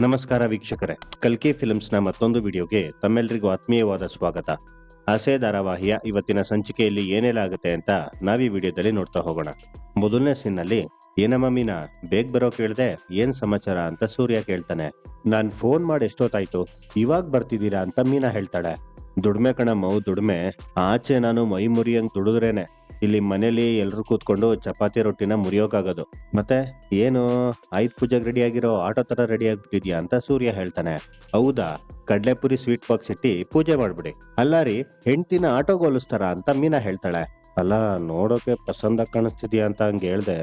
ನಮಸ್ಕಾರ ವೀಕ್ಷಕರೇ. ಕಲ್ಕಿ ಫಿಲ್ಮ್ಸ್ನ ಮತ್ತೊಂದು ವಿಡಿಯೋಗೆ ತಮ್ಮೆಲ್ಲರಿಗೂ ಆತ್ಮೀಯವಾದ ಸ್ವಾಗತ. ಆಸೆ ಧಾರಾವಾಹಿಯ ಇವತ್ತಿನ ಸಂಚಿಕೆಯಲ್ಲಿ ಏನೆಲ್ಲ ಆಗುತ್ತೆ ಅಂತ ನಾವ್ ಈ ವಿಡಿಯೋದಲ್ಲಿ ನೋಡ್ತಾ ಹೋಗೋಣ. ಮೊದಲನೇ ಸೀನ್ನಲ್ಲಿ ಏನಮ್ಮ ಮೀನಾ ಬೇಗ ಬರೋ ಕೇಳ್ದೆ, ಏನ್ ಸಮಾಚಾರ? ಅಂತ ಸೂರ್ಯ ಕೇಳ್ತಾನೆ. ನಾನ್ ಫೋನ್ ಮಾಡಿ ಎಷ್ಟೊತ್ತಾಯ್ತು? ಇವಾಗ ಬರ್ತಿದ್ದೀರಾ? ಅಂತ ಮೀನಾ ಹೇಳ್ತಾಳೆ. ದುಡ್ಮೆ ಮೌ ದುಡ್ಮೆ. ಆಚೆ ನಾನು ಮೈ ಮುರಿಯಂಗ್ ದುಡಿದ್ರೇನೆ ಇಲ್ಲಿ ಮನೇಲಿ ಎಲ್ರು ಕೂತ್ಕೊಂಡು ಚಪಾತಿ ರೊಟ್ಟಿನ ಮುರಿಯೋಕಾಗೋದು. ಮತ್ತೆ, ಏನು, ಆಯುಧ ಪೂಜೆಗೆ ರೆಡಿ ಆಗಿರೋ ಆಟೋ ತರ ರೆಡಿ ಆಗ್ಬಿಟ್ಟಿದ್ಯಾ ಅಂತ ಸೂರ್ಯ ಹೇಳ್ತಾನೆ. ಹೌದಾ, ಕಡ್ಲೆಪುರಿ ಸ್ವೀಟ್ ಬಾಕ್ಸ್ ಇಟ್ಟಿ ಪೂಜೆ ಮಾಡ್ಬಿಡಿ. ಅಲ್ಲಾರಿ ಹೆಂಡ್ತಿನ ಆಟೋಗೆ ಹೋಲಿಸ್ತಾರ ಅಂತ ಮೀನಾ ಹೇಳ್ತಾಳೆ. ಅಲ್ಲ, ನೋಡೋಕೆ ಪಸಂದ ಕಾಣಿಸ್ತಿದ್ಯಾ ಅಂತ ಹಂಗ ಹೇಳ್ದೆ,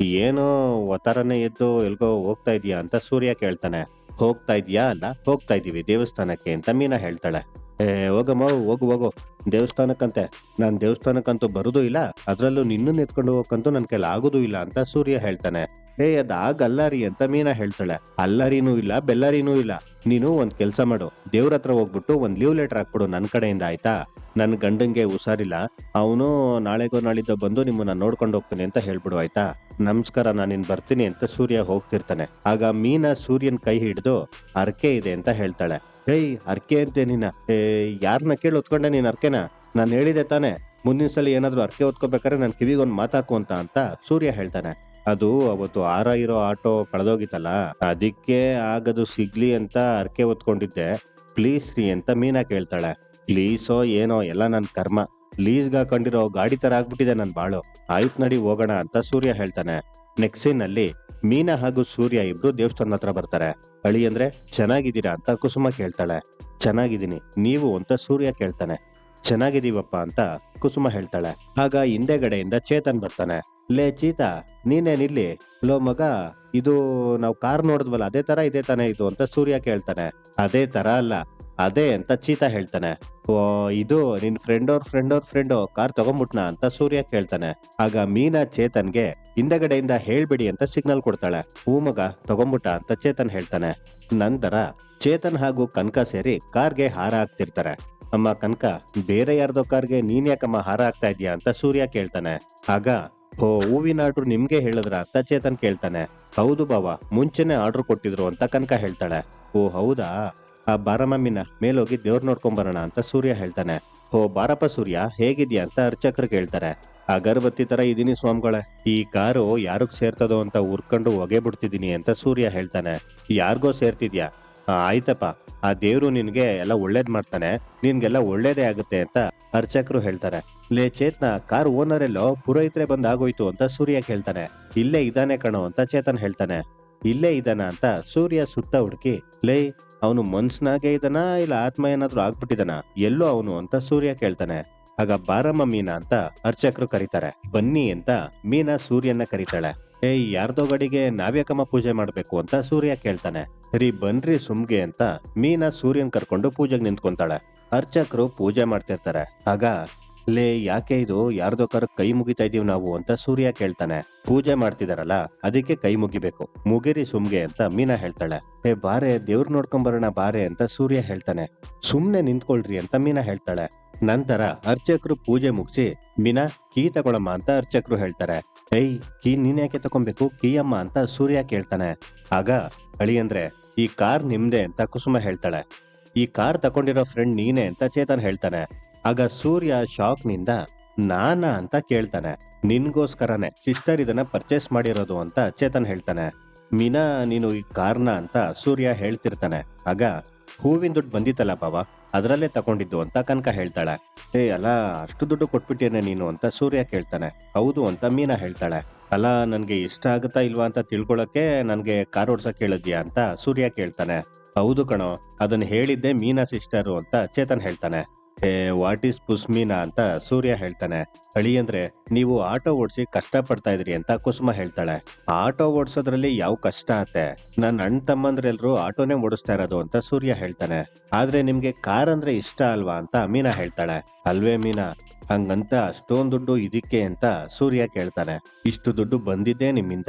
ಏನೋ ಒತ್ತಾರನೇ ಎದ್ದು ಎಲ್ಗೋ ಹೋಗ್ತಾ ಇದೀಯಾ? ಅಂತ ಸೂರ್ಯ ಕೇಳ್ತಾನೆ. ಹೋಗ್ತಾ ಇದೀಯಾ? ಅಲ್ಲ, ಹೋಗ್ತಾ ಇದೀವಿ ದೇವಸ್ಥಾನಕ್ಕೆ, ಅಂತ ಮೀನಾ ಹೇಳ್ತಾಳೆ. ಏ ಹೋಗಮ್ಮ ಹೋಗು ಹೋಗು. ದೇವಸ್ಥಾನಕ್ಕಂತೆ. ನಾನು ದೇವಸ್ಥಾನಕ್ಕಂತೂ ಬರೋದೂ ಇಲ್ಲ. ಅದರಲ್ಲೂ ನಿನ್ನನ್ನು ಎತ್ಕೊಂಡು ಹೋಗಕ್ಕಂತೂ ನನ್ನ ಕೈಲಿ ಆಗೋದೂ ಇಲ್ಲ ಅಂತ ಸೂರ್ಯ ಹೇಳ್ತಾನೆ. ಏ ಅದಾಗಲ್ಲ ರೀ ಅಂತ ಮೀನಾ ಹೇಳ್ತಾಳೆ. ಅಲ್ಲರಿನೂ ಇಲ್ಲ ಬೆಲ್ಲರಿನೂ ಇಲ್ಲ. ನೀನು ಒಂದ್ ಕೆಲಸ ಮಾಡು. ದೇವ್ರ ಹತ್ರ ಹೋಗ್ಬಿಟ್ಟು ಒಂದ್ ಲೀವ್ ಲೆಟರ್ ಹಾಕ್ಬಿಡು ನನ್ನ ಕಡೆಯಿಂದ, ಆಯ್ತಾ? ನನ್ ಗಂಡಂಗೆ ಹುಷಾರಿಲ್ಲ. ಅವನು ನಾಳೆಗೋ ನಾಳಿದ್ದ ಬಂದು ನಿಮ್ಮನ್ನ ನೋಡ್ಕೊಂಡು ಹೋಗ್ತೀನಿ ಅಂತ ಹೇಳ್ಬಿಡು, ಆಯ್ತಾ? ನಮಸ್ಕಾರ ನಾನಿನ್ ಬರ್ತೀನಿ ಅಂತ ಸೂರ್ಯ ಹೋಗ್ತಿರ್ತಾನೆ. ಆಗ ಮೀನಾ ಸೂರ್ಯನ್ ಕೈ ಹಿಡಿದು, ಅರ್ಕೆ ಇದೆ ಅಂತ ಹೇಳ್ತಾಳೆ. ಏಯ್ ಅರ್ಕೆ ಅಂತೆ ನೀನ. ಏ ಯಾರನ್ನ ಕೇಳಿ ಹೊತ್ಕೊಂಡೆ ನೀನ್ ಅರ್ಕೆನ ನಾನು ಹೇಳಿದೆ ತಾನೆ, ಮುಂದಿನ ಸಲ ಏನಾದ್ರು ಅರ್ಕೆ ಹೊತ್ಕೋಬೇಕಾದ್ರೆ ನನ್ನ ಕಿವಿಗೊಂದು ಮಾತಾಕು ಅಂತ ಅಂತ ಸೂರ್ಯ ಹೇಳ್ತಾನೆ. ಅದು ಅವತ್ತು ಆರ ಇರೋ ಆಟೋ ಕಳೆದೋಗಿತ್ತಲ್ಲ, ಅದಕ್ಕೆ ಆಗದು ಸಿಗ್ಲಿ ಅಂತ ಅರ್ಕೆ ಹೊತ್ಕೊಂಡಿದ್ದೆ. ಪ್ಲೀಸ್ ರೀ ಅಂತ ಮೀನಾ ಕೇಳ್ತಾಳೆ. ಪ್ಲೀಸೋ ಏನೋ, ಎಲ್ಲ ನನ್ನ ಕರ್ಮ. ಲೀಸ್ಗೆ ಹಾಕೊಂಡಿರೋ ಗಾಡಿ ತರ ಆಗ್ಬಿಟ್ಟಿದೆ ನನ್ ಬಾಳು. ಆಯ್ತು ನಡಿ ಹೋಗೋಣ ಅಂತ ಸೂರ್ಯ ಹೇಳ್ತಾನೆ. ನೆಕ್ಸ್ಟ್ ಅಲ್ಲಿ ಮೀನಾ ಹಾಗೂ ಸೂರ್ಯ ಇಬ್ರು ದೇವಸ್ಥಾನ ಹತ್ರ ಬರ್ತಾರೆ. ಅಳಿ ಅಂದ್ರೆ, ಚೆನ್ನಾಗಿದ್ದೀರಾ? ಅಂತ ಕುಸುಮ ಕೇಳ್ತಾಳೆ. ಚೆನ್ನಾಗಿದ್ದೀನಿ. ನೀವು ಅಂತ ಸೂರ್ಯ ಕೇಳ್ತಾನೆ. ಚೆನ್ನಾಗಿದ್ದೀವಪ್ಪ ಅಂತ ಕುಸುಮ ಹೇಳ್ತಾಳೆ. ಆಗ ಹಿಂದೆಗಡೆಯಿಂದ ಚೇತನ್ ಬರ್ತಾನೆ. ಲೇ ಚೀತಾ ನೀನೇನಿಲ್ಲಿ ಲೋ ಮಗ, ಇದು ನಾವು ಕಾರ್ ನೋಡಿದ್ವಲ್ಲ, ಅದೇ ತರ ಇದೆ ತಾನೇ ಇದು? ಅಂತ ಸೂರ್ಯ ಕೇಳ್ತಾನೆ. ಅದೇ ತರ ಅಲ್ಲ. ಅದೇ ಅಂತ ಚೀತಾ ಹೇಳ್ತಾನೆ. ಓ, ಇದು ನಿನ್ ಫ್ರೆಂಡ್ ಅವ್ರ ಫ್ರೆಂಡ್ ಅವ್ರ ಫ್ರೆಂಡ್ ಕಾರ್ ತಗೊಂಬಿಟ್ನ ಅಂತ ಸೂರ್ಯ ಕೇಳ್ತಾನೆ. ಆಗ ಮೀನಾ ಚೇತನ್ಗೆ ಹಿಂದಗಡೆಯಿಂದ ಹೇಳ್ಬಿಡಿ ಅಂತ ಸಿಗ್ನಲ್ ಕೊಡ್ತಾಳೆ. ಹೂ ಮಗ, ತಗೊಂಬಿಟ್ಟ ಅಂತ ಚೇತನ್ ಹೇಳ್ತಾನೆ. ನಂತರ ಚೇತನ್ ಹಾಗೂ ಕನಕ ಸೇರಿ ಕಾರ್ಗೆ ಹಾರ ಹಾಕ್ತಿರ್ತಾರೆ. ಅಮ್ಮ ಕನಕ, ಬೇರೆ ಯಾರ್ದೋ ಕಾರ್ಗೆ ನೀನ್ ಯಾಕಮ್ಮ ಹಾರ ಹಾಕ್ತಾ ಇದೀಯಾ ಅಂತ ಸೂರ್ಯ ಕೇಳ್ತಾನೆ. ಆಗ, ಹೋ, ಹೂವಿನ ಆರ್ಡ್ರು ನಿಮ್ಗೆ ಹೇಳಿದ್ರ ಅಂತ ಚೇತನ್ ಕೇಳ್ತಾನೆ. ಹೌದು ಬಾವ, ಮುಂಚೆನೆ ಆರ್ಡರ್ ಕೊಟ್ಟಿದ್ರು ಅಂತ ಕನಕ ಹೇಳ್ತಾಳೆ. ಓ, ಹೌದಾ? ಆ ಬಾರಮ್ಮಮ್ಮಿನ ಮೀನ ಮೇಲೋಗಿ ದೇವ್ರ ನೋಡ್ಕೊಂಡ್ ಬರೋಣ ಅಂತ ಸೂರ್ಯ ಹೇಳ್ತಾನೆ. ಓ ಬಾರಪ್ಪ ಸೂರ್ಯ ಹೇಗಿದ್ಯಾ ಅಂತ ಅರ್ಚಕರು ಕೇಳ್ತಾರೆ. ಅಗರಬತ್ತಿ ತರ ಇದೀನಿ ಸ್ವಾಮಿಗಳೇ. ಈ ಕಾರು ಯಾರಿಗ್ ಸೇರ್ತದೋ ಅಂತ ಉರ್ಕೊಂಡು ಒಗೆ ಬಿಡ್ತಿದೀನಿ ಅಂತ ಸೂರ್ಯ ಹೇಳ್ತಾನೆ. ಯಾರಿಗೋ ಸೇರ್ತಿದ್ಯಾ? ಆ, ಆಯ್ತಪ್ಪ. ಆ ದೇವ್ರು ನಿನ್ಗೆ ಎಲ್ಲ ಒಳ್ಳೇದ್ ಮಾಡ್ತಾನೆ. ನಿನ್ಗೆಲ್ಲ ಒಳ್ಳೇದೇ ಆಗುತ್ತೆ ಅಂತ ಅರ್ಚಕರು ಹೇಳ್ತಾರೆ. ಲೇ ಚೇತನ ಕಾರ್ ಓನರ್ ಎಲ್ಲೋ ಪುರೋಹಿತ್ರೆ ಬಂದ್ ಆಗೋಯ್ತು ಅಂತ ಸೂರ್ಯ ಹೇಳ್ತಾನೆ ಇಲ್ಲೇ ಇದಾನೆ ಕಣೋ ಅಂತ ಚೇತನ್ ಹೇಳ್ತಾನೆ. ಇಲ್ಲೇ ಇದಾನ ಅಂತ ಸೂರ್ಯ ಸುತ್ತ ಹುಡುಕಿ ಲೇ ಅವನು ಮನ್ಸ್ನಾಗೆ ಇದ್ದಾನ ಇಲ್ಲ ಆತ್ಮ ಏನಾದ್ರೂ ಆಗ್ಬಿಟ್ಟಿದಾನ ಎಲ್ಲೋ ಅವನು ಅಂತ ಸೂರ್ಯ ಕೇಳ್ತಾನೆ. ಆಗ ಬಾರಮ್ಮ ಮೀನಾ ಅಂತ ಅರ್ಚಕರು ಕರೀತಾರೆ. ಬನ್ನಿ ಅಂತ ಮೀನಾ ಸೂರ್ಯನ ಕರೀತಾಳೆ. ಏ, ಯಾರ್ದೋ ಗಡಿಗೆ ನಾವ್ಯಕಮ್ಮ ಪೂಜೆ ಮಾಡ್ಬೇಕು ಅಂತ ಸೂರ್ಯ ಕೇಳ್ತಾನೆ. ರೀ ಬನ್ರಿ ಸುಮ್ಗೆ ಅಂತ ಮೀನಾ ಸೂರ್ಯನ್ ಕರ್ಕೊಂಡು ಪೂಜೆಗೆ ನಿಂತ್ಕೊಂತಾಳೆ. ಅರ್ಚಕರು ಪೂಜೆ ಮಾಡ್ತಿರ್ತಾರೆ. ಆಗ ಲೇ, ಯಾಕೆ ಇದು? ಯಾರ್ದೋ ಕರ, ಕೈ ಮುಗಿತಾ ಇದೀವಿ ನಾವು ಅಂತ ಸೂರ್ಯ ಕೇಳ್ತಾನೆ. ಪೂಜೆ ಮಾಡ್ತಿದಾರಲ್ಲ, ಅದಕ್ಕೆ ಕೈ ಮುಗಿಬೇಕು. ಮುಗಿರಿ ಸುಮ್ಗೆ ಅಂತ ಮೀನಾ ಹೇಳ್ತಾಳೆ. ಏ, ಬಾರೆ, ದೇವ್ರ ನೋಡ್ಕೊಂಬರೋಣ ಬಾರೆ ಅಂತ ಸೂರ್ಯ ಹೇಳ್ತಾನೆ. ಸುಮ್ನೆ ನಿಂತ್ಕೊಳ್ರಿ ಅಂತ ಮೀನಾ ಹೇಳ್ತಾಳೆ. ನಂತರ ಅರ್ಚಕರು ಪೂಜೆ ಮುಗಿಸಿ, ಮೀನಾ, ಕೀ ತಗೊಳಮ್ಮ ಅಂತ ಅರ್ಚಕರು ಹೇಳ್ತಾರೆ. ಏಯ್, ಕೀ ನೀನ್ ಯಾಕೆ ತಗೊಂಬೇಕು? ಕೀಯಮ್ಮ ಅಂತ ಸೂರ್ಯ ಕೇಳ್ತಾನೆ. ಆಗ ಅಳಿ ಅಂದ್ರೆ, ಈ ಕಾರ್ ನಿಮ್ದೆ ಅಂತ ಕುಸುಮ ಹೇಳ್ತಾಳೆ. ಈ ಕಾರ್ ತಕೊಂಡಿರೋ ಫ್ರೆಂಡ್ ನೀನೆ ಅಂತ ಚೇತನ್ ಹೇಳ್ತಾನೆ. ಆಗ ಸೂರ್ಯ ಶಾಕ್ನಿಂದ ನಾನಾ ಅಂತ ಕೇಳ್ತಾನೆ. ನಿನ್ಗೋಸ್ಕರನೇ ಸಿಸ್ಟರ್ ಇದನ್ನ ಪರ್ಚೇಸ್ ಮಾಡಿರೋದು ಅಂತ ಚೇತನ್ ಹೇಳ್ತಾನೆ. ಮೀನಾ, ನೀನು ಈ ಕಾರ್ನ ಅಂತ ಸೂರ್ಯ ಹೇಳ್ತಿರ್ತಾನೆ. ಆಗ ಹೂವಿನ ದುಡ್ಡು ಬಂದಿತ್ತಲ್ಲ ಬಾವ ಅದರಲ್ಲೇ ತಗೊಂಡಿದ್ದು ಅಂತ ಕನಕ ಹೇಳ್ತಾಳೆ. ಏ ಅಲ್ಲ ಅಷ್ಟು ದುಡ್ಡು ಕೊಟ್ಬಿಟ್ಟೇನೆ ನೀನು ಅಂತ ಸೂರ್ಯ ಕೇಳ್ತಾನೆ. ಹೌದು ಅಂತ ಮೀನಾ ಹೇಳ್ತಾಳೆ. ಅಲ್ಲ ನನಗೆ ಇಷ್ಟ ಆಗುತ್ತಾ ಇಲ್ವಾ ಅಂತ ತಿಳ್ಕೊಳಕ್ಕೆ ನನಗೆ ಕಾರ್ ಓಡ್ಸಕ್ ಹೇಳಿದ್ಯಾ ಅಂತ ಸೂರ್ಯ ಕೇಳ್ತಾನೆ. ಹೌದು ಕಣೋ ಅದನ್ನ ಹೇಳಿದ್ದೆ ಮೀನಾ ಸಿಸ್ಟರು ಅಂತ ಚೇತನ್ ಹೇಳ್ತಾನೆ. ಏ ವಾಟ್ ಈಸ್ ಪುಸ್ಮೀನಾ ಅಂತ ಸೂರ್ಯ ಹೇಳ್ತಾನೆ. ಅಳಿ ಅಂದ್ರೆ, ನೀವು ಆಟೋ ಓಡಿಸಿ ಕಷ್ಟ ಪಡ್ತಾ ಇದ್ರಿ ಅಂತ ಕುಸುಮ ಹೇಳ್ತಾಳೆ. ಆಟೋ ಓಡಿಸೋದ್ರಲ್ಲಿ ಯಾವ ಕಷ್ಟ ಆತೆ ನನ್ನ ಅಣ್ಣ ತಮ್ಮಂದ್ರೆಲ್ರು ಆಟೋನೇ ಓಡಿಸ್ತಾ ಇರೋದು ಅಂತ ಸೂರ್ಯ ಹೇಳ್ತಾನೆ. ಆದ್ರೆ ನಿಮ್ಗೆ ಕಾರ್ ಅಂದ್ರೆ ಇಷ್ಟ ಅಲ್ವಾ ಅಂತ ಮೀನಾ ಹೇಳ್ತಾಳೆ. ಅಲ್ವೇ ಮೀನಾ, ಹಂಗಂತ ಅಷ್ಟೊಂದು ದುಡ್ಡು ಇದಕ್ಕೆ ಅಂತ ಸೂರ್ಯ ಕೇಳ್ತಾನೆ. ಇಷ್ಟು ದುಡ್ಡು ಬಂದಿದ್ದೆ ನಿಮ್ಮಿಂದ.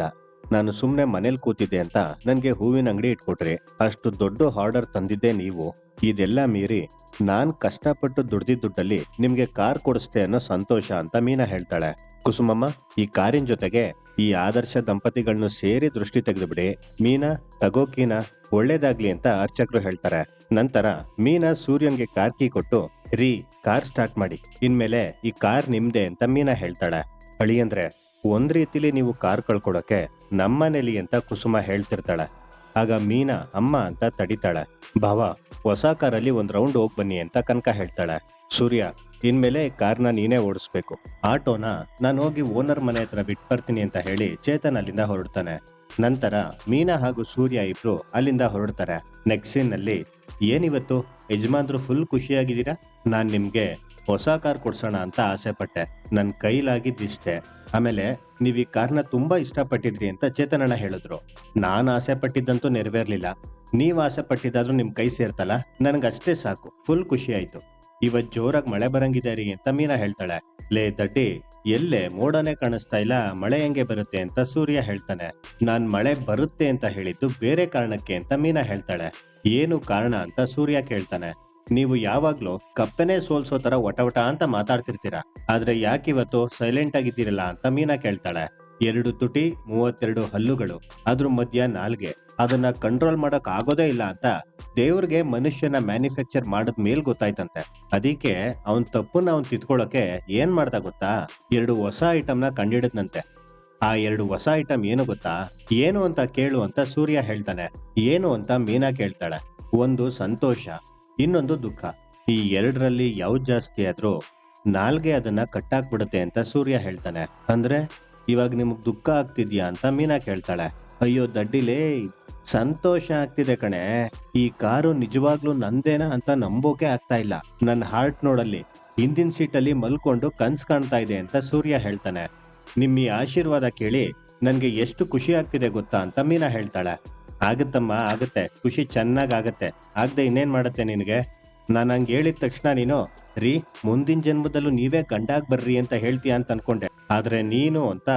ನಾನು ಸುಮ್ನೆ ಮನೇಲಿ ಕೂತಿದ್ದೆ ಅಂತ ನನಗೆ ಹೂವಿನ ಅಂಗಡಿ ಇಟ್ಕೊಟ್ರಿ. ಅಷ್ಟು ದೊಡ್ಡ ಆರ್ಡರ್ ತಂದಿದ್ದೆ ನೀವು. ಇದೆಲ್ಲ ಮೀರಿ ನಾನ್ ಕಷ್ಟಪಟ್ಟು ದುಡ್ದಿದ್ ದುಡ್ಡಲ್ಲಿ ನಿಮ್ಗೆ ಕಾರ್ ಕೊಡಿಸ್ತೆ ಅನ್ನೋ ಸಂತೋಷ ಅಂತ ಮೀನಾ ಹೇಳ್ತಾಳೆ. ಕುಸುಮಮ್ಮ, ಈ ಕಾರಿನ ಜೊತೆಗೆ ಈ ಆದರ್ಶ ದಂಪತಿಗಳನ್ನು ಸೇರಿ ದೃಷ್ಟಿ ತೆಗೆದುಬಿಡಿ. ಮೀನಾ ತಗೋಕೀನಾ ಒಳ್ಳೇದಾಗ್ಲಿ ಅಂತ ಅರ್ಚಕರು ಹೇಳ್ತಾರೆ. ನಂತರ ಮೀನಾ ಸೂರ್ಯನ್ಗೆ ಕಾರ್ ಕೀ ಕೊಟ್ಟು, ರೀ, ಕಾರ್ ಸ್ಟಾರ್ಟ್ ಮಾಡಿ. ಇನ್ಮೇಲೆ ಈ ಕಾರ್ ನಿಮ್ದೆ ಅಂತ ಮೀನಾ ಹೇಳ್ತಾಳೆ. ಅಳಿಯಂದ್ರೆ, ಒಂದ್ ರೀತಿಲಿ ನೀವು ಕಾರ್ ಕಳ್ಕೊಡಕ್ಕೆ ನಮ್ಮನೇಲಿ ಅಂತ ಕುಸುಮ ಹೇಳ್ತಿರ್ತಾಳೆ. ಆಗ ಮೀನಾ, ಅಮ್ಮ ಅಂತ ತಡಿತಾಳೆ. ಭಾವ, ಹೊಸ ಕಾರಲ್ಲಿ ಒಂದ್ ರೌಂಡ್ ಹೋಗ್ ಬನ್ನಿ ಅಂತ ಕನಕ ಹೇಳ್ತಾಳೆ. ಸೂರ್ಯ, ಇನ್ಮೇಲೆ ಕಾರ್ನ ನೀನೇ ಓಡಿಸ್ಬೇಕು. ಆಟೋನ ನಾನು ಹೋಗಿ ಓನರ್ ಮನೆ ಹತ್ರ ಬಿಟ್ಟು ಬರ್ತೀನಿ ಅಂತ ಹೇಳಿ ಚೇತನ್ ಅಲ್ಲಿಂದ ಹೊರಡ್ತಾನೆ. ನಂತರ ಮೀನಾ ಹಾಗೂ ಸೂರ್ಯ ಇಬ್ರು ಅಲ್ಲಿಂದ ಹೊರಡ್ತಾರೆ. ನೆಕ್ಸ್ಟ್ ಏನಿವತ್ತು? ಯಜಮಾನ್ರು ಫುಲ್ ಖುಷಿಯಾಗಿದ್ದೀರಾ? ನಾನು ನಿಮ್ಗೆ ಹೊಸ ಕಾರ್ ಕೊಡ್ಸೋಣ ಅಂತ ಆಸೆ ಪಟ್ಟೆ ನನ್ ಕೈಲಾಗಿದ್ದಿಷ್ಟೇ. ಆಮೇಲೆ ನೀವು ಈ ಕಾರ್ನ ತುಂಬಾ ಇಷ್ಟಪಟ್ಟಿದ್ರಿ ಅಂತ ಚೇತನಣ್ಣ ಹೇಳಿದ್ರು. ನಾನು ಆಸೆ ಪಟ್ಟಿದ್ದಂತೂ ನೆರವೇರ್ಲಿಲ್ಲ. ನೀವು ಆಸೆ ಪಟ್ಟಿದ್ದಾದ್ರೂ ನಿಮ್ ಕೈ ಸೇರ್ತಲ್ಲ? ನನಗಷ್ಟೇ ಸಾಕು. ಫುಲ್ ಖುಷಿ ಆಯ್ತು. ಇವತ್ ಜೋರಾಗಿ ಮಳೆ ಬರಂಗಿದೆ ರೀ ಅಂತ ಮೀನಾ ಹೇಳ್ತಾಳೆ. ಲೇ ದಡ್ಡಿ ಎಲ್ಲೇ ಮೋಡನೇ ಕಾಣಿಸ್ತಾ ಇಲ್ಲ, ಮಳೆ ಹೆಂಗೆ ಬರುತ್ತೆ ಅಂತ ಸೂರ್ಯ ಹೇಳ್ತಾನೆ. ನಾನ್ ಮಳೆ ಬರುತ್ತೆ ಅಂತ ಹೇಳಿದ್ದು ಬೇರೆ ಕಾರಣಕ್ಕೆ ಅಂತ ಮೀನಾ ಹೇಳ್ತಾಳೆ. ಏನು ಕಾರಣ ಅಂತ ಸೂರ್ಯ ಕೇಳ್ತಾನೆ. ನೀವು ಯಾವಾಗ್ಲೂ ಕಪ್ಪೆನೇ ಸೋಲ್ಸೋ ತರ ಒಟವಟ ವಟ ಅಂತ ಮಾತಾಡ್ತಿರ್ತೀರಾ. ಆದ್ರೆ ಯಾಕಿವತ್ತು ಸೈಲೆಂಟ್ ಆಗಿದ್ದೀರಲ್ಲ ಅಂತ ಮೀನಾ ಕೇಳ್ತಾಳೆ. ಎರಡು ತುಟಿ, ಮೂವತ್ತೆರಡು ಹಲ್ಲುಗಳು ಅದ್ರ ಮಧ್ಯ ನಾಲ್ಗೆ. ಅದನ್ನ ಕಂಟ್ರೋಲ್ ಮಾಡಕ್ ಆಗೋದೇ ಇಲ್ಲ ಅಂತ ದೇವ್ರಿಗೆ ಮನುಷ್ಯನ ಮ್ಯಾನುಫ್ಯಾಕ್ಚರ್ ಮಾಡದ್ ಮೇಲ್ ಗೊತ್ತಾಯ್ತಂತೆ. ಅದಕ್ಕೆ ಅವನ್ ತಪ್ಪನ್ನ ಅವ್ನ್ ತಿದ್ಕೊಳ್ಳೋಕೆ ಏನ್ ಮಾಡ್ದ ಗೊತ್ತಾ? ಎರಡು ಹೊಸ ಐಟಮ್ನ ಕಂಡಿಡದ್ನಂತೆ. ಆ ಎರಡು ಹೊಸ ಐಟಮ್ ಏನು ಗೊತ್ತಾ? ಏನು ಅಂತ ಕೇಳು ಅಂತ ಸೂರ್ಯ ಹೇಳ್ತಾನೆ. ಏನು ಅಂತ ಮೀನಾ ಕೇಳ್ತಾಳೆ. ಒಂದು ಸಂತೋಷ ಇನ್ನೊಂದು ದುಃಖ. ಈ ಎರಡರಲ್ಲಿ ಯಾವ್ದು ಜಾಸ್ತಿ ಆದ್ರೂ ನಾಲ್ಗೆ ಅದನ್ನ ಕಟ್ಟಾಕ್ಬಿಡುತ್ತೆ ಅಂತ ಸೂರ್ಯ ಹೇಳ್ತಾನೆ. ಅಂದ್ರೆ, ಇವಾಗ ನಿಮಗ್ ದುಃಖ ಆಗ್ತಿದ್ಯಾ ಅಂತ ಮೀನಾ ಕೇಳ್ತಾಳೆ. ಅಯ್ಯೋ ದಡ್ಡಿಲೇ, ಸಂತೋಷ ಆಗ್ತಿದೆ ಕಣೆ. ಈ ಕಾರು ನಿಜವಾಗ್ಲೂ ನಂದೇನಾ ಅಂತ ನಂಬೋಕೆ ಆಗ್ತಾ ಇಲ್ಲ. ನನ್ನ ಹಾರ್ಟ್ ನೋಡಲ್ಲಿ, ಹಿಂದಿನ ಸೀಟಲ್ಲಿ ಮಲ್ಕೊಂಡು ಕನ್ಸ್ ಕಾಣ್ತಾ ಇದೆ ಅಂತ ಸೂರ್ಯ ಹೇಳ್ತಾನೆ. ನಿಮ್ಮ ಈ ಆಶೀರ್ವಾದ ಕೇಳಿ ನನಗೆ ಎಷ್ಟು ಖುಷಿ ಆಗ್ತಿದೆ ಗೊತ್ತಾ ಅಂತ ಮೀನಾ ಹೇಳ್ತಾಳೆ. ಆಗುತ್ತಮ್ಮ, ಆಗುತ್ತೆ. ಖುಷಿ ಚೆನ್ನಾಗ್ ಆಗುತ್ತೆ ಆಗದೆ ಇನ್ನೇನ್ ಮಾಡತ್ತೆ ನಿನಗೆ? ನಾನು ಹಂಗೆ ಹೇಳಿದ ತಕ್ಷಣ ನೀನು, ರೀ, ಮುಂದಿನ ಜನ್ಮದಲ್ಲೂ ನೀವೇ ಗಂಡಾಗ್ ಬರ್ರಿ ಅಂತ ಹೇಳ್ತೀಯ ಅಂತ ಅನ್ಕೊಂಡೆ. ಆದ್ರೆ ನೀನು ಅಂತ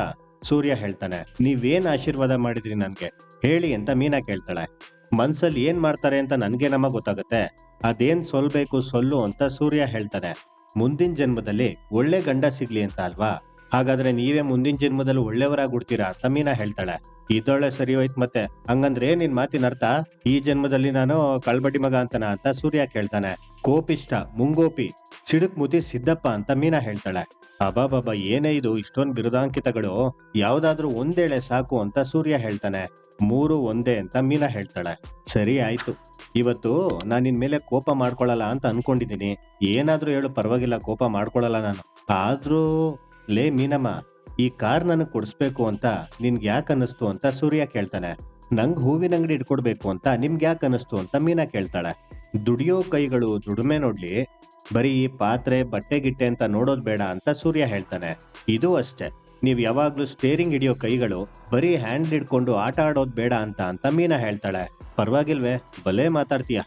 ಸೂರ್ಯ ಹೇಳ್ತಾನೆ. ನೀವೇನ್ ಆಶೀರ್ವಾದ ಮಾಡಿದ್ರಿ ನನ್ಗೆ? ಹೇಳಿ ಅಂತ ಮೀನಾ ಕೇಳ್ತಾಳೆ. ಮನ್ಸಲ್ಲಿ ಏನ್ ಮಾಡ್ತಾರೆ ಅಂತ ನನ್ಗೆ ನಮ್ಮ ಗೊತ್ತಾಗುತ್ತೆ. ಅದೇನ್ ಸೊಲ್ಬೇಕು ಸೊಲ್ಲು ಅಂತ ಸೂರ್ಯ ಹೇಳ್ತಾನೆ. ಮುಂದಿನ ಜನ್ಮದಲ್ಲಿ ಒಳ್ಳೆ ಗಂಡ ಸಿಗ್ಲಿ ಅಂತ ಅಲ್ವಾ? ಹಾಗಾದ್ರೆ ನೀವೇ ಮುಂದಿನ ಜನ್ಮದಲ್ಲಿ ಒಳ್ಳೆಯವರಾಗಿ ಹುಡ್ತೀರಾ ಅಂತ ಮೀನಾ ಹೇಳ್ತಾಳೆ. ಇದೊಳ್ಳೆ ಸರಿ ಹೋಯ್ತು ಮತ್ತೆ. ಹಂಗಂದ್ರೆ ನಿನ್ ಮಾತಿನ ಅರ್ಥ? ಈ ಜನ್ಮದಲ್ಲಿ ನಾನು ಕಳ್ಬಡಿ ಮಗ ಅಂತನ ಅಂತ ಸೂರ್ಯ ಕೇಳ್ತಾನೆ. ಕೋಪಿಷ್ಟ ಮುಂಗೋಪಿ, ಸಿಡುಕ್ ಮುತಿ ಸಿದ್ದಪ್ಪ ಅಂತ ಮೀನಾ ಹೇಳ್ತಾಳೆ. ಅಬಾಬಾಬಾ ಏನೇ ಇದು? ಇಷ್ಟೊಂದ್ ಬಿರುದಾಂಕಿತಗಳು. ಯಾವ್ದಾದ್ರೂ ಒಂದೇಳೆ ಸಾಕು ಅಂತ ಸೂರ್ಯ ಹೇಳ್ತಾನೆ. ಮೂರು ಒಂದೇ ಅಂತ ಮೀನಾ ಹೇಳ್ತಾಳೆ. ಸರಿ ಆಯ್ತು. ಇವತ್ತು ನಾನ್ ನಿನ್ ಮೇಲೆ ಕೋಪ ಮಾಡ್ಕೊಳ್ಳಲ್ಲ ಅಂತ ಅನ್ಕೊಂಡಿದ್ದೀನಿ. ಏನಾದ್ರೂ ಹೇಳು, ಪರವಾಗಿಲ್ಲ, ಕೋಪ ಮಾಡ್ಕೊಳ್ಳಲ್ಲ ನಾನು. ಆದ್ರೂ ಲೇ ಮೀನಮ್ಮ, ಈ ಕಾರ್ ನನಗ್ ಕೊಡಿಸ್ಬೇಕು ಅಂತ ನಿನ್ಗೆ ಯಾಕೆ ಅನ್ನಿಸ್ತು ಅಂತ ಸೂರ್ಯ ಕೇಳ್ತಾನೆ. ನಂಗ್ ಹೂವಿನ ಅಂಗಡಿ ಇಟ್ಕೊಡ್ಬೇಕು ಅಂತ ನಿಮ್ಗೆ ಯಾಕೆ ಅನ್ನಿಸ್ತು ಅಂತ ಮೀನಾ ಕೇಳ್ತಾಳೆ. ದುಡಿಯೋ ಕೈಗಳು ದುಡಿಮೆ ನೋಡ್ಲಿ, ಬರೀ ಪಾತ್ರೆ, ಬಟ್ಟೆ, ಗಿಟ್ಟೆ ಅಂತ ನೋಡೋದ್ ಬೇಡ ಅಂತ ಸೂರ್ಯ ಹೇಳ್ತಾನೆ. ಇದು ಅಷ್ಟೇ. ನೀವ್ ಯಾವಾಗ್ಲೂ ಸ್ಟೇರಿಂಗ್ ಹಿಡಿಯೋ ಕೈಗಳು, ಬರೀ ಹ್ಯಾಂಡ್ ಹಿಡ್ಕೊಂಡು ಆಟ ಆಡೋದ್ ಬೇಡ ಅಂತ ಅಂತ ಮೀನಾ ಹೇಳ್ತಾಳೆ. ಪರವಾಗಿಲ್ವೇ ಬಲೇ ಮಾತಾಡ್ತೀಯ?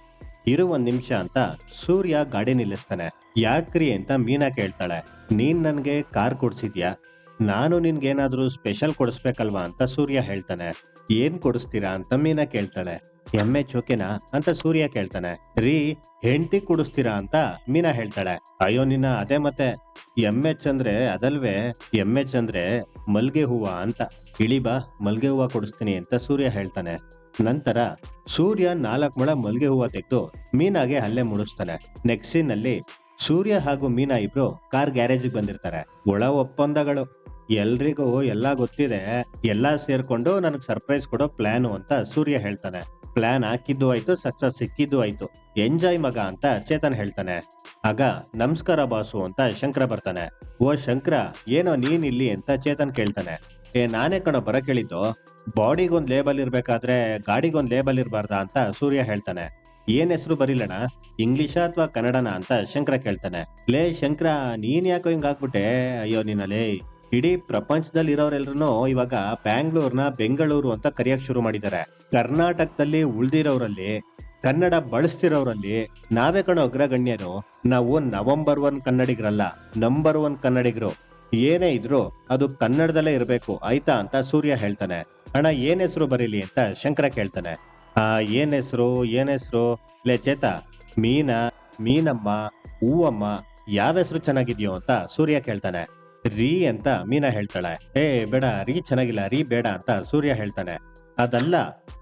ಇರು ಒಂದ್ ನಿಮಿಷ ಅಂತ ಸೂರ್ಯ ಗಾಡಿ ನಿಲ್ಲಿಸ್ತಾನೆ. ಯಾಕ್ರಿ ಅಂತ ಮೀನಾ ಕೇಳ್ತಾಳೆ. ನೀನ್ ನನ್ಗೆ ಕಾರ್ ಕೊಡ್ಸಿದ್ಯಾ? ನಾನು ನಿನ್ಗೇನಾದ್ರೂ ಸ್ಪೆಷಲ್ ಕೊಡಿಸ್ಬೇಕಲ್ವಾ ಅಂತ ಸೂರ್ಯ ಹೇಳ್ತಾನೆ. ಏನ್ ಕೊಡಿಸ್ತೀರಾ ಅಂತ ಮೀನಾ ಕೇಳ್ತಾಳೆ. ಎಮ್ಮೆ ಚೋಕೆನಾ ಅಂತ ಸೂರ್ಯ ಕೇಳ್ತಾನೆ. ರೀ, ಹೆಂಡತಿ ಕುಡಿಸ್ತೀರಾ ಅಂತ ಮೀನಾ ಹೇಳ್ತಾಳೆ. ಅಯ್ಯೋ ನಿನ್ನ ಅದೇ ಮತ್ತೆ. ಎಮ್ಮೆ ಚಂದ್ರೆ ಅದಲ್ವೇ, ಎಮ್ಮೆ ಚಂದ್ರೆ ಮಲ್ಗೆ ಹೂವ ಅಂತ. ಇಳಿಬಾ ಮಲ್ಗೆ ಹೂವ ಕೊಡಿಸ್ತೀನಿ ಅಂತ ಸೂರ್ಯ ಹೇಳ್ತಾನೆ. ನಂತರ ಸೂರ್ಯ ನಾಲ್ಕು ಮೊಳ ಮಲ್ಗೆ ಹೂವ ತೆಗೆದು ಮೀನಾಗೆ ಹಲ್ಲೆ ಮೂಡಿಸ್ತಾನೆ. ನೆಕ್ಸ್ಟ್ ಸೀನ್ನಲ್ಲಿ ಸೂರ್ಯ ಹಾಗೂ ಮೀನಾ ಇಬ್ರು ಕಾರ್ ಗ್ಯಾರೇಜಿಗೆ ಬಂದಿರ್ತಾರೆ. ಒಳ ಒಪ್ಪಂದಗಳು. ಎಲ್ರಿಗೂ ಎಲ್ಲ ಗೊತ್ತಿದೆ. ಎಲ್ಲ ಸೇರ್ಕೊಂಡು ನನಗೆ ಸರ್ಪ್ರೈಸ್ ಕೊಡೋ ಪ್ಲಾನು ಅಂತ ಸೂರ್ಯ ಹೇಳ್ತಾನೆ. ಪ್ಲಾನ್ ಹಾಕಿದ್ದು ಆಯ್ತು, ಸಕ್ಸಸ್ ಸಿಕ್ಕಿದ್ದು ಆಯ್ತು. ಎಂಜಾಯ್ ಮಗ ಅಂತ ಚೇತನ್ ಹೇಳ್ತಾನೆ. ಆಗ, ನಮಸ್ಕಾರ ಬಾಸು ಅಂತ ಶಂಕರ ಬರ್ತಾನೆ. ಓ ಶಂಕರ, ಏನೋ ನೀನ್ ಇಲ್ಲಿ ಅಂತ ಚೇತನ್ ಕೇಳ್ತಾನೆ. ಏ, ನಾನೇ ಕಣೋ ಬರ ಕೇಳಿದ್ದು. ಬಾಡಿಗೊಂದ್ ಲೇಬಲ್ ಇರ್ಬೇಕಾದ್ರೆ ಗಾಡಿಗೊಂದ್ ಲೇಬಲ್ ಇರ್ಬಾರ್ದಾ ಅಂತ ಸೂರ್ಯ ಹೇಳ್ತಾನೆ. ಏನ್ ಹೆಸರು ಬರೀಲಣ ಇಂಗ್ಲಿಷ ಅಥವಾ ಕನ್ನಡನ ಅಂತ ಶಂಕರ ಕೇಳ್ತಾನೆ. ಲೇ ಶಂಕರ, ನೀನ್ ಯಾಕೋ ಹಿಂಗ್ ಹಾಕ್ಬಿಟ್ಟೆ ಅಯ್ಯೋ ನೀನಲೇ ಇಡೀ ಪ್ರಪಂಚದಲ್ಲಿ ಇರೋರೆಲ್ಲರೂ ಇವಾಗ ಬ್ಯಾಂಗ್ಳೂರ್ನ ಬೆಂಗಳೂರು ಅಂತ ಕರೆಯಕ್ ಶುರು ಮಾಡಿದ್ದಾರೆ. ಕರ್ನಾಟಕದಲ್ಲಿ ಉಳ್ದಿರೋರಲ್ಲಿ, ಕನ್ನಡ ಬಳಸ್ತಿರೋರಲ್ಲಿ ನಾವೇ ಕಣೋ ಅಗ್ರಗಣ್ಯರು. ನಾವು ನವಂಬರ್ ಒನ್ ಕನ್ನಡಿಗರಲ್ಲ, ನಂಬರ್ ಒನ್ ಕನ್ನಡಿಗರು. ಏನೇ ಇದ್ರು ಅದು ಕನ್ನಡದಲ್ಲೇ ಇರಬೇಕು, ಆಯ್ತಾ ಅಂತ ಸೂರ್ಯ ಹೇಳ್ತಾನೆ. ಅಣ್ಣ, ಏನ್ ಹೆಸರು ಬರೀಲಿ ಅಂತ ಶಂಕರ ಕೇಳ್ತಾನೆ. ಆ, ಏನ್ ಹೆಸರು ಏನ್ ಹೆಸರು? ಲೇ, ಚೇತ, ಮೀನ, ಮೀನಮ್ಮ, ಹೂವಮ್ಮ, ಯಾವ ಹೆಸರು ಚೆನ್ನಾಗಿದ್ಯೋ ಅಂತ ಸೂರ್ಯ ಕೇಳ್ತಾನೆ. ರೀ ಅಂತ ಮೀನಾ ಹೇಳ್ತಾಳೆ. ಏ, ಬೇಡ, ರೀ ಚೆನ್ನಾಗಿಲ್ಲ, ರೀ ಬೇಡ ಅಂತ ಸೂರ್ಯ ಹೇಳ್ತಾನೆ. ಅದಲ್ಲ.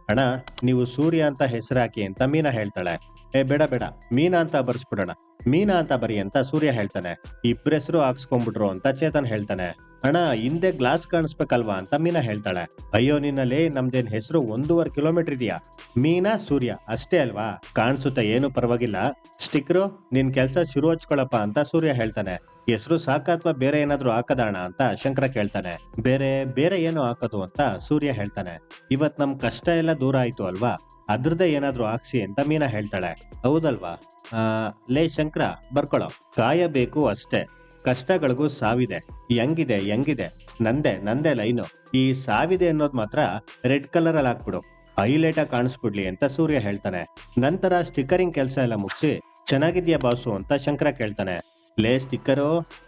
ಅಣ್ಣ, ನೀವು ಸೂರ್ಯ ಅಂತ ಹೆಸರಾಕಿ ಅಂತ ಮೀನಾ ಹೇಳ್ತಾಳೆ. ಏ, ಬೇಡ ಬೇಡ. ಮೀನಾ ಅಂತ ಬರ್ಸ್ಬಿಡೋಣ. ಮೀನಾ ಅಂತ ಬರಿ ಅಂತ ಸೂರ್ಯ ಹೇಳ್ತಾನೆ. ಇಬ್ರ ಹೆಸರು ಹಾಕ್ಸ್ಕೊಂಡ್ಬಿಟ್ರು ಅಂತ ಚೇತನ್ ಹೇಳ್ತಾನೆ. ಅಣ್ಣ, ಹಿಂದೆ ಗ್ಲಾಸ್ ಕಾಣಿಸ್ಬೇಕಲ್ವಾ ಅಂತ ಮೀನಾ ಹೇಳ್ತಾಳೆ. ಅಯ್ಯೋ, ನಿನ್ನಲ್ಲಿ ನಮ್ದೇನ್ ಹೆಸರು ಒಂದೂವರೆ ಕಿಲೋಮೀಟರ್ ಇದೆಯಾ? ಮೀನಾ, ಸೂರ್ಯ, ಅಷ್ಟೇ ಅಲ್ವಾ? ಕಾಣಿಸುತ್ತೆ, ಏನು ಪರವಾಗಿಲ್ಲ. ಸ್ಟಿಕ್ರು, ನಿನ್ ಕೆಲ್ಸ ಶುರು ಹಚ್ಕೊಳಪ್ಪ ಅಂತ ಸೂರ್ಯ ಹೇಳ್ತಾನೆ. ಹೆಸರು ಸಾಕ ಅಥವಾ ಬೇರೆ ಏನಾದ್ರೂ ಹಾಕದಾಣ ಅಂತ ಶಂಕರ ಕೇಳ್ತಾನೆ. ಬೇರೆ ಬೇರೆ ಏನು ಹಾಕೋದು ಅಂತ ಸೂರ್ಯ ಹೇಳ್ತಾನೆ. ಇವತ್ ನಮ್ ಕಷ್ಟ ಎಲ್ಲ ದೂರ ಆಯ್ತು ಅಲ್ವಾ? ಅದ್ರದ್ದೇ ಏನಾದ್ರೂ ಹಾಕ್ಸಿ ಅಂತ ಮೀನಾ ಹೇಳ್ತಾಳೆ. ಹೌದಲ್ವಾ? ಆ, ಲೇ ಶಂಕರ, ಬರ್ಕೊಳೋ. ಕಾಯಬೇಕು ಅಷ್ಟೇ. ಕಷ್ಟಗಳಿಗೂ ಸಾವಿದೆ. ಹೆಂಗಿದೆ ಹೆಂಗಿದೆ? ನಂದೆ ನಂದೆ ಲೈನು. ಈ ಸಾವಿದೆ ಅನ್ನೋದ್ ಮಾತ್ರ ರೆಡ್ ಕಲರ್ ಅಲ್ಲಿ ಹಾಕ್ಬಿಡು. ಹೈಲೈಟ್ ಆಗಿ ಕಾಣಿಸ್ಬಿಡ್ಲಿ ಅಂತ ಸೂರ್ಯ ಹೇಳ್ತಾನೆ. ನಂತರ ಸ್ಟಿಕರಿಂಗ್ ಕೆಲಸ ಎಲ್ಲ ಮುಗಿಸಿ, ಚೆನ್ನಾಗಿದ್ಯಾ ಬಾಸು ಅಂತ ಶಂಕರ ಕೇಳ್ತಾನೆ. ಲೇ ಸ್ಟಿಕ್ಕರು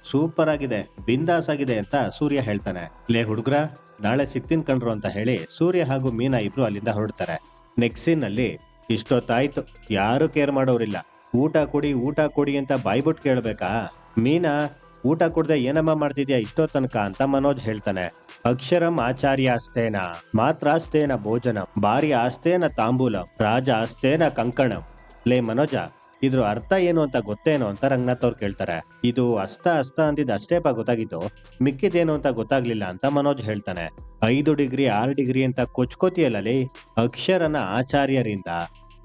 ಸೂಪರ್ ಆಗಿದೆ, ಬಿಂದಾಸ್ ಆಗಿದೆ ಅಂತ ಸೂರ್ಯ ಹೇಳ್ತಾನೆ. ಲೇ ಹುಡುಗ್ರ, ನಾಳೆ ಸಿಗ್ತೀನಿ ಕಣ್ರು ಅಂತ ಹೇಳಿ ಸೂರ್ಯ ಹಾಗೂ ಮೀನಾ ಇಬ್ರು ಅಲ್ಲಿಂದ ಹೊರಡ್ತಾರೆ. ನೆಕ್ಸ್ಟ್ ಸೀನ್ ಇಷ್ಟೊತ್ತಾಯ್ತು, ಯಾರು ಕೇರ್ ಮಾಡೋರಿಲ್ಲ. ಊಟ ಕೊಡಿ ಊಟ ಕೊಡಿ ಅಂತ ಬಾಯ್ಬಿಟ್ಟು ಕೇಳ್ಬೇಕಾ? ಮೀನಾ, ಊಟ ಕೊಡದೆ ಏನಮ್ಮ ಮಾಡ್ತಿದ್ಯಾ ಇಷ್ಟೋ ತನಕ ಅಂತ ಮನೋಜ್ ಹೇಳ್ತಾನೆ. ಅಕ್ಷರಂ ಆಚಾರ್ಯ ಅಸ್ತೇನ ಮಾತ್ರ ಅಸ್ತೇನ ಭೋಜನ ಭಾರಿ ಅಸ್ತೇನ ತಾಂಬೂಲ, ರಾಜ ಅಸ್ತೇನ ಕಂಕಣಂ. ಲೇ ಮನೋಜ ಇದ್ರ ಅರ್ಥ ಏನು ಅಂತ ಗೊತ್ತೇನೋ ಅಂತ ರಂಗನಾಥ್ ಅವ್ರು ಕೇಳ್ತಾರೆ. ಇದು ಅಸ್ತ ಅಸ್ತ ಅಂದಿದ್ದು ಅಷ್ಟೇಪ ಗೊತ್ತಾಗಿದ್ದು. ಮಿಕ್ಕಿದೇನು ಅಂತ ಗೊತ್ತಾಗ್ಲಿಲ್ಲ ಅಂತ ಮನೋಜ್ ಹೇಳ್ತಾನೆ. ಐದು ಡಿಗ್ರಿ, ಆರು ಡಿಗ್ರಿ ಅಂತ ಕೊಚ್ಕೋತಿಯಲ್ಲಲ್ಲಿ ಅಕ್ಷರನ ಆಚಾರ್ಯರಿಂದ,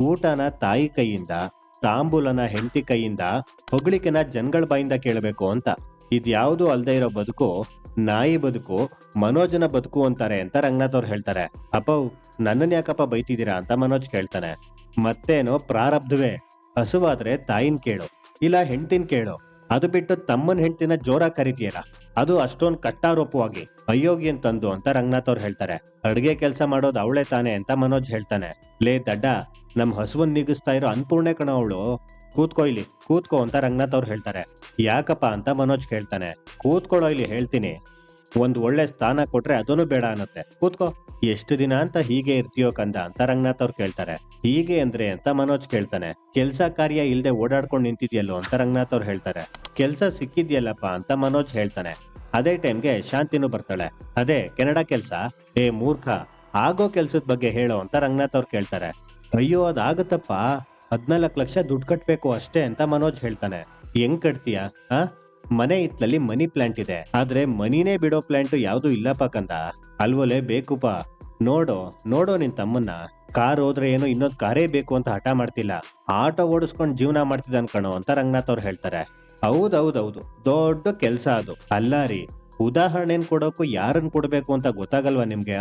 ಊಟನ ತಾಯಿ ಕೈಯಿಂದ, ತಾಂಬೂಲನ ಹೆಂಡತಿ ಕೈಯಿಂದ, ಹೊಗಳಿಕೆನ ಜನಗಳ ಬಾಯಿಂದ ಕೇಳಬೇಕು ಅಂತ. ಇದ್ಯಾವುದು ಅಲ್ದೇ ಇರೋ ಬದುಕು, ನಾಯಿ ಬದುಕು, ಮನೋಜನ ಬದುಕು ಅಂತಾರೆ ಅಂತ ರಂಗನಾಥ್ ಅವ್ರು ಹೇಳ್ತಾರೆ. ಅಪ್ಪವ್ ನನ್ನನ್ ಯಾಕಪ್ಪ ಬೈತಿದ್ದೀರಾ ಅಂತ ಮನೋಜ್ ಕೇಳ್ತಾನೆ. ಮತ್ತೇನೋ ಪ್ರಾರಬ್ಧವೇ. ಹಸುವಾದ್ರೆ ತಾಯಿನ್ ಕೇಳು, ಇಲ್ಲ ಹೆಂಡ್ತಿನ್ ಕೇಳು. ಅದು ಬಿಟ್ಟು ತಮ್ಮನ್ ಹೆಂಡ್ತಿನ ಜೋರ ಕರಿತೀಯಲ್ಲ, ಅದು ಅಷ್ಟೊಂದ್ ಕಟ್ಟಾರೋಪವಾಗಿ ಅಯೋಗ್ಯ ಅಂತಂದು ಅಂತ ರಂಗನಾಥ್ ಅವ್ರು ಹೇಳ್ತಾರೆ. ಅಡ್ಗೆ ಕೆಲಸ ಮಾಡೋದು ಅವಳೆ ತಾನೆ ಅಂತ ಮನೋಜ್ ಹೇಳ್ತಾನೆ. ಲೇ ದಡ್ಡ, ನಮ್ ಹಸುವನ್ ನಿಗಿಸ್ತಾ ಇರೋ ಅನ್ಪೂರ್ಣೆ ಕಣ ಅವಳು, ಕೂತ್ಕೋ ಇಲ್ಲಿ, ಕೂತ್ಕೋ ಅಂತ ರಂಗನಾಥ್ ಅವ್ರು ಹೇಳ್ತಾರೆ. ಯಾಕಪ್ಪ ಅಂತ ಮನೋಜ್ ಕೇಳ್ತಾನೆ. ಕೂತ್ಕೊಳ್ಳೋ ಇಲ್ಲಿ ಹೇಳ್ತೀನಿ. ಒಂದ್ ಒಳ್ಳೆ ಸ್ಥಾನ ಕೊಟ್ರೆ ಅದನ್ನು ಬೇಡ ಅನ್ನತ್ತೆ. ಕೂತ್ಕೋ. ಎಷ್ಟು ದಿನ ಅಂತ ಹೀಗೆ ಇರ್ತೀಯೋ ಕಂದ ಅಂತ ರಂಗನಾಥ್ ಅವ್ರು ಕೇಳ್ತಾರೆ. ಹೀಗೆ ಅಂದ್ರೆ ಅಂತ ಮನೋಜ್ ಕೇಳ್ತಾನೆ. ಕೆಲ್ಸ ಕಾರ್ಯ ಇಲ್ದೆ ಓಡಾಡ್ಕೊಂಡು ನಿಂತಿದ್ಯಲ್ಲೋ ಅಂತ ರಂಗನಾಥ್ ಅವ್ರು ಹೇಳ್ತಾರೆ. ಕೆಲ್ಸ ಸಿಕ್ಕಿದ್ಯಲ್ಲಪ್ಪ ಅಂತ ಮನೋಜ್ ಹೇಳ್ತಾನೆ. ಅದೇ ಟೈಮ್ಗೆ ಶಾಂತಿನೂ ಬರ್ತಾಳೆ. ಅದೇ ಕೆನಡಾ ಕೆಲ್ಸ? ಏ ಮೂರ್ಖ, ಆಗೋ ಕೆಲ್ಸದ ಬಗ್ಗೆ ಹೇಳೋ ಅಂತ ರಂಗನಾಥ್ ಅವ್ರು ಕೇಳ್ತಾರೆ. ಅಯ್ಯೋ, ಅದಾಗತ್ತಪ್ಪ. ಹದ್ನಾಲ್ಕು ಲಕ್ಷ ದುಡ್ಡು ಕಟ್ಬೇಕು ಅಷ್ಟೇ ಅಂತ ಮನೋಜ್ ಹೇಳ್ತಾನೆ. ಹೆಂಗ್ ಕಟ್ತೀಯಾ, ಆ? ಮನೆ ಇತ್ಲಲ್ಲಿ ಮನಿ ಪ್ಲಾಂಟ್ ಇದೆ. ಆದ್ರೆ ಮನಿನೇ ಬಿಡೋ ಪ್ಲಾಂಟ್ ಯಾವ್ದು ಇಲ್ಲಪ್ಪ ಕಂದ ಅಲ್ವಲೆ ಬೇಕುಪ. ನೋಡೋ ನೋಡೋ ನಿನ್ ತಮ್ಮನ್ನ. ಕಾರ್ ಹೋದ್ರೆ ಏನೋ ಇನ್ನೊಂದ್ ಕಾರೇ ಬೇಕು ಅಂತ ಹಠ ಮಾಡ್ತಿಲ್ಲ. ಆಟೋ ಓಡಿಸ್ಕೊಂಡ್ ಜೀವನ ಮಾಡ್ತಿದ್ದ ಅನ್ಕಣೋ ಅಂತ ರಂಗನಾಥ್ ಅವ್ರು ಹೇಳ್ತಾರೆ. ಹೌದೌದೌದು. ದೊಡ್ಡ ಕೆಲ್ಸ ಅದು. ಅಲ್ಲ ರೀ, ಉದಾಹರಣೆನ್ ಕೊಡೋಕು ಯಾರನ್ ಕೊಡ್ಬೇಕು ಅಂತ ಗೊತ್ತಾಗಲ್ವಾ ನಿಮ್ಗೆ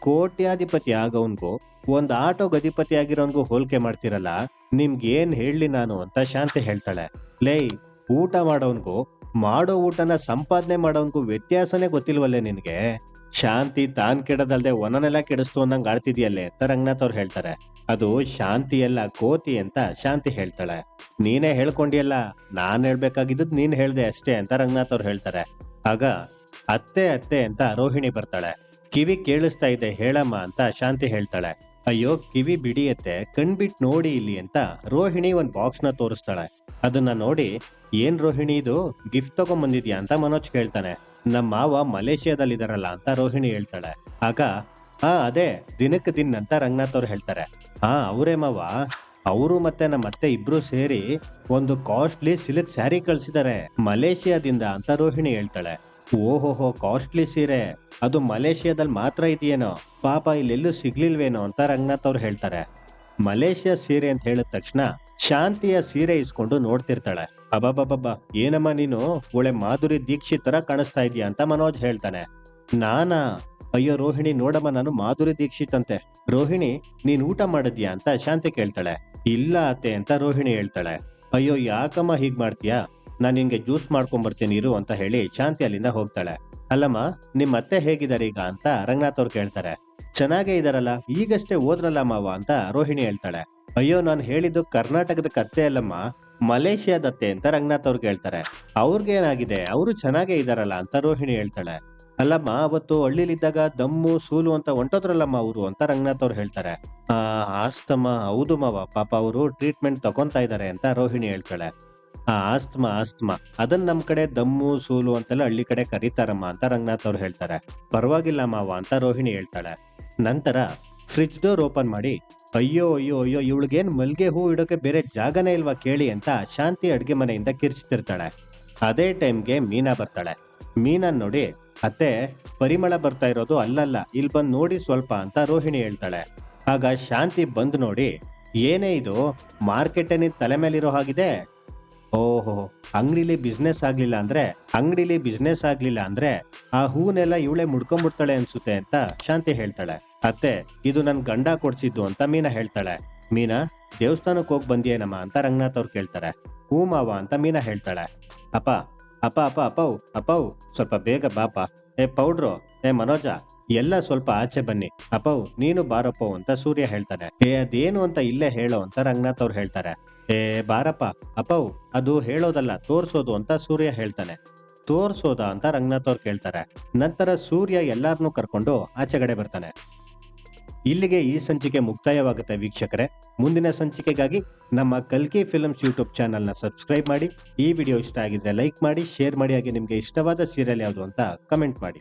ಕೋಟ್ಯಾಧಿಪತಿ ಆಗೋನ್ಗೂ ಒಂದ್ ಆಟೋ ಗಧಿಪತಿ ಆಗಿರೋನ್ಗೂ ಹೋಲ್ಕೆ ಮಾಡ್ತಿರಲ್ಲ ನಿಮ್ಗೆ ಏನ್ ಹೇಳಿ ನಾನು ಅಂತ ಶಾಂತಿ ಹೇಳ್ತಾಳೆ. ಲೇ ಊಟ ಮಾಡೋನ್ಗೂ, ಮಾಡೋ ಊಟನ ಸಂಪಾದನೆ ಮಾಡೋನ್ಗೂ ವ್ಯತ್ಯಾಸನೇ ಗೊತ್ತಿಲ್ವಲ್ಲೇ ನಿನ್ಗೆ? ಶಾಂತಿ ತಾನ್ ಕೆಡದಲ್ದೆ ಒನನೆಲ್ಲ ಕೆಡಿಸ್ತು ಅನ್ನಂಗ್ ಆಡ್ತಿದ್ಯಲ್ಲೇ ಅಂತ ರಂಗನಾಥ್ ಅವ್ರು ಹೇಳ್ತಾರೆ. ಅದು ಶಾಂತಿ ಎಲ್ಲ ಕೋತಿ ಅಂತ ಶಾಂತಿ ಹೇಳ್ತಾಳೆ. ನೀನೇ ಹೇಳ್ಕೊಂಡಿಯಲ್ಲ, ನಾನ್ ಹೇಳ್ಬೇಕಾಗಿದ್ದು ನೀನ್ ಹೇಳ್ದೆ ಅಷ್ಟೇ ಅಂತ ರಂಗನಾಥ್ ಅವ್ರು ಹೇಳ್ತಾರೆ. ಆಗ ಅತ್ತೆ ಅತ್ತೆ ಅಂತ ರೋಹಿಣಿ ಬರ್ತಾಳೆ. ಕಿವಿ ಕೇಳಿಸ್ತಾ ಇದೆ, ಹೇಳಮ್ಮ ಅಂತ ಶಾಂತಿ ಹೇಳ್ತಾಳೆ. ಅಯ್ಯೋ, ಕಿವಿ ಬಿಡಿಯತ್ತೆ ಕಣ್ಬಿಟ್ ನೋಡಿ ಇಲ್ಲಿ ಅಂತ ರೋಹಿಣಿ ಒಂದ್ ಬಾಕ್ಸ್ನ ತೋರಿಸ್ತಾಳೆ. ಅದನ್ನ ನೋಡಿ, ಏನ್ ರೋಹಿಣಿ ಇದು? ಗಿಫ್ಟ್ ತಗೊಂಬಂದಿದ್ಯಾ? ಅಂತ ಮನೋಜ್ ಕೇಳ್ತಾನೆ. ನಮ್ಮ ಮಾವ ಮಲೇಷಿಯಾದಲ್ಲಿದಾರಲ್ಲ ಅಂತ ರೋಹಿಣಿ ಹೇಳ್ತಾಳೆ. ಆಗ ಆ ಅದೇ ದಿನಕ್ಕೆ ದಿನ ಅಂತ ರಂಗನಾಥ್ ಅವ್ರು ಹೇಳ್ತಾರೆ. ಹಾ, ಅವರೇ ಮಾವ. ಅವರು ಮತ್ತೆ ನಮ್ಮ ಅತ್ತೆ ಇಬ್ರು ಸೇರಿ ಒಂದು ಕಾಸ್ಟ್ಲಿ ಸಿಲ್ಕ್ ಸ್ಯಾರಿ ಕಳ್ಸಿದ್ದಾರೆ ಮಲೇಷಿಯಾದಿಂದ ಅಂತ ರೋಹಿಣಿ ಹೇಳ್ತಾಳೆ. ಓಹೋಹೋ ಕಾಸ್ಟ್ಲಿ ಸೀರೆ. ಅದು ಮಲೇಷಿಯಾದಲ್ಲಿ ಮಾತ್ರ ಇದೆಯೇನೋ? ಪಾಪ ಇಲ್ಲೆಲ್ಲೂ ಸಿಗ್ಲಿಲ್ವೇನೋ? ಅಂತ ರಂಗನಾಥ್ ಅವ್ರು ಹೇಳ್ತಾರೆ. ಮಲೇಷಿಯಾ ಸೀರೆ ಅಂತ ಹೇಳಿದ ತಕ್ಷಣ ಶಾಂತಿಯ ಸೀರೆ ಇಸ್ಕೊಂಡು ನೋಡ್ತಿರ್ತಾಳೆ. ಅಬಾಬಾಬಾ ಏನಮ್ಮ ನೀನು? ಒಳ್ಳೆ ಮಾಧುರಿ ದೀಕ್ಷಿತ್ ತರ ಕಾಣಿಸ್ತಾ ಇದೀಯ ಅಂತ ಮನೋಜ್ ಹೇಳ್ತಾನೆ. ನಾನಾ? ಅಯ್ಯೋ ರೋಹಿಣಿ, ನೋಡಮ್ಮ, ನಾನು ಮಾಧುರಿ ದೀಕ್ಷಿತ್ ಅಂತೆ ರೋಹಿಣಿ, ನೀನ್ ಊಟ ಮಾಡಿದ್ಯಾ ಅಂತ ಶಾಂತಿ ಕೇಳ್ತಾಳೆ. ಇಲ್ಲ ಅತ್ತೆ ಅಂತ ರೋಹಿಣಿ ಹೇಳ್ತಾಳೆ. ಅಯ್ಯೋ, ಯಾಕಮ್ಮ ಹೀಗ್ ಮಾಡ್ತೀಯಾ? ನಾನ್ ನಿನ್ಗೆ ಜ್ಯೂಸ್ ಮಾಡ್ಕೊಂಡ್ ಬರ್ತೀನಿ ಇರು ಅಂತ ಹೇಳಿ ಶಾಂತಿ ಅಲ್ಲಿಂದ ಹೋಗ್ತಾಳೆ. ಅಲ್ಲಮ್ಮ ನಿಮ್ಮ ಅತ್ತೆ ಹೇಗಿದ್ದಾರೆ ಈಗ ಅಂತ ರಂಗನಾಥ್ ಅವ್ರು ಕೇಳ್ತಾರೆ. ಚೆನ್ನಾಗೇ ಇದಾರಲ್ಲ, ಈಗಷ್ಟೇ ಹೋದ್ರಲ್ಲ ಮಾವ ಅಂತ ರೋಹಿಣಿ ಹೇಳ್ತಾಳೆ. ಅಯ್ಯೋ, ನಾನು ಹೇಳಿದ್ದು ಕರ್ನಾಟಕದ ಕತ್ತೆ ಅಲ್ಲಮ್ಮ. ಮಲೇಷಿಯಾದತ್ತೆ ಅಂತ ರಂಗನಾಥ್ ಅವ್ರು ಕೇಳ್ತಾರೆ. ಅವ್ರಿಗೇನಾಗಿದೆ? ಅವರು ಚೆನ್ನಾಗೇ ಇದಾರಲ್ಲ ಅಂತ ರೋಹಿಣಿ ಹೇಳ್ತಾಳೆ. ಅಲ್ಲಮ್ಮ, ಅವತ್ತು ಹಳ್ಳಿಲಿದ್ದಾಗ ದಮ್ಮು, ಸೂಲು ಅಂತ ಹೊಂಟೋದ್ರಲ್ಲಮ್ಮ ಅವರು ಅಂತ ರಂಗನಾಥ್ ಅವ್ರು ಹೇಳ್ತಾರೆ. ಆ, ಆಸ್ತಮ, ಹೌದು ಮಾವ, ಪಾಪ ಅವರು ಟ್ರೀಟ್ಮೆಂಟ್ ತಗೊಂತಾ ಇದಾರೆ ಅಂತ ರೋಹಿಣಿ ಹೇಳ್ತಾಳೆ. ಆ, ಆಸ್ತಮ ಆಸ್ತಮ ಅದನ್ನ ನಮ್ ಕಡೆ ದಮ್ಮು, ಸೂಲು ಅಂತೆಲ್ಲ ಹಳ್ಳಿ ಕಡೆ ಕರೀತಾರಮ್ಮ ಅಂತ ರಂಗನಾಥ್ ಅವ್ರು ಹೇಳ್ತಾರೆ. ಪರವಾಗಿಲ್ಲ ಮಾವ ಅಂತ ರೋಹಿಣಿ ಹೇಳ್ತಾಳೆ. ನಂತರ ಫ್ರಿಡ್ಜ್ ಡೋರ್ ಓಪನ್ ಮಾಡಿ, ಅಯ್ಯೋ ಅಯ್ಯೋ ಅಯ್ಯೋ, ಇವಳಿಗೇನ್ ಮಲ್ಗೆ ಹೂ ಇಡೋಕೆ ಬೇರೆ ಜಾಗನೇ ಇಲ್ವಾ ಕೇಳಿ ಅಂತ ಶಾಂತಿ ಅಡುಗೆ ಮನೆಯಿಂದ ಕಿರ್ಚ್ತಿರ್ತಾಳೆ. ಅದೇ ಟೈಮ್ಗೆ ಮೀನಾ ಬರ್ತಾಳೆ. ಮೀನನ್ ನೋಡಿ, ಅತ್ತೆ, ಪರಿಮಳ ಬರ್ತಾ ಇರೋದು ಅಲ್ಲಲ್ಲ ಇಲ್ಲಿ ಬಂದು ನೋಡಿ ಸ್ವಲ್ಪ ಅಂತ ರೋಹಿಣಿ ಹೇಳ್ತಾಳೆ. ಆಗ ಶಾಂತಿ ಬಂದು ನೋಡಿ, ಏನೇ ಇದು ಮಾರ್ಕೆಟ್ ನಿನ್ ತಲೆ ಮೇಲಿರೋ ಹಾಗಿದೆ ಓಹೋ, ಅಂಗಡಿಲಿ ಬಿಸ್ನೆಸ್ ಆಗ್ಲಿಲ್ಲ ಅಂದ್ರೆ, ಅಂಗಡಿಲಿ ಬಿಸ್ನೆಸ್ ಆಗ್ಲಿಲ್ಲ ಅಂದ್ರೆ, ಆ ಹೂನೆಲ್ಲ ಇವಳೆ ಮುಡ್ಕೊಂಡ್ಬಿಡ್ತಾಳೆ ಅನ್ಸುತ್ತೆ ಅಂತ ಶಾಂತಿ ಹೇಳ್ತಾಳೆ. ಅತ್ತೆ, ಇದು ನನ್ ಗಂಡ ಕೊಡ್ಸಿದ್ದು ಅಂತ ಮೀನಾ ಹೇಳ್ತಾಳೆ. ಮೀನಾ ದೇವಸ್ಥಾನಕ್ಕೆ ಹೋಗಿ ಬಂದಿಯೇನಮ್ಮ ಅಂತ ರಂಗನಾಥ್ ಅವ್ರು ಕೇಳ್ತಾರೆ. ಹೂ ಮಾವ ಅಂತ ಮೀನಾ ಹೇಳ್ತಾಳೆ. ಅಪ್ಪ ಅಪ್ಪ ಅಪ್ಪ, ಅಪ್ಪವ್ ಅಪ್ಪವ್, ಸ್ವಲ್ಪ ಬೇಗ ಬಾಪ. ಏ, ಪೌಡ್ರು, ಏ, ಮನೋಜ, ಎಲ್ಲ ಸ್ವಲ್ಪ ಆಚೆ ಬನ್ನಿ. ಅಪ್ಪವ್, ನೀನು ಬಾರಪ್ಪವ್ ಅಂತ ಸೂರ್ಯ ಹೇಳ್ತಾನೆ. ಏ, ಅದೇನು ಅಂತ ಇಲ್ಲೇ ಹೇಳೋ ಅಂತ ರಂಗನಾಥ್ ಅವ್ರು ಹೇಳ್ತಾರೆ. ಏ, ಬಾರಪ್ಪ ಅಪ್ಪವು ಅದು ಹೇಳೋದಲ್ಲ, ತೋರ್ಸೋದು ಅಂತ ಸೂರ್ಯ ಹೇಳ್ತಾನೆ. ತೋರ್ಸೋದ ಅಂತ ರಂಗನಾಥ್ ಅವ್ರು ಕೇಳ್ತಾರೆ. ನಂತರ ಸೂರ್ಯ ಎಲ್ಲಾರನ್ನೂ ಕರ್ಕೊಂಡು ಆಚೆಗಡೆ ಬರ್ತಾನೆ. ಇಲ್ಲಿಗೆ ಈ ಸಂಚಿಕೆ ಮುಕ್ತಾಯವಾಗುತ್ತೆ ವೀಕ್ಷಕರೇ. ಮುಂದಿನ ಸಂಚಿಕೆಗಾಗಿ ನಮ್ಮ ಕಲ್ಕಿ ಫಿಲ್ಮ್ಸ್ ಯೂಟ್ಯೂಬ್ ಚಾನಲ್ನ ಸಬ್ಸ್ಕ್ರೈಬ್ ಮಾಡಿ, ಈ ವಿಡಿಯೋ ಇಷ್ಟ ಆಗಿದ್ರೆ ಲೈಕ್ ಮಾಡಿ, ಶೇರ್ ಮಾಡಿ, ಹಾಗೆ ನಿಮಗೆ ಇಷ್ಟವಾದ ಸೀರಿಯಲ್ ಯಾವುದು ಅಂತ ಕಮೆಂಟ್ ಮಾಡಿ.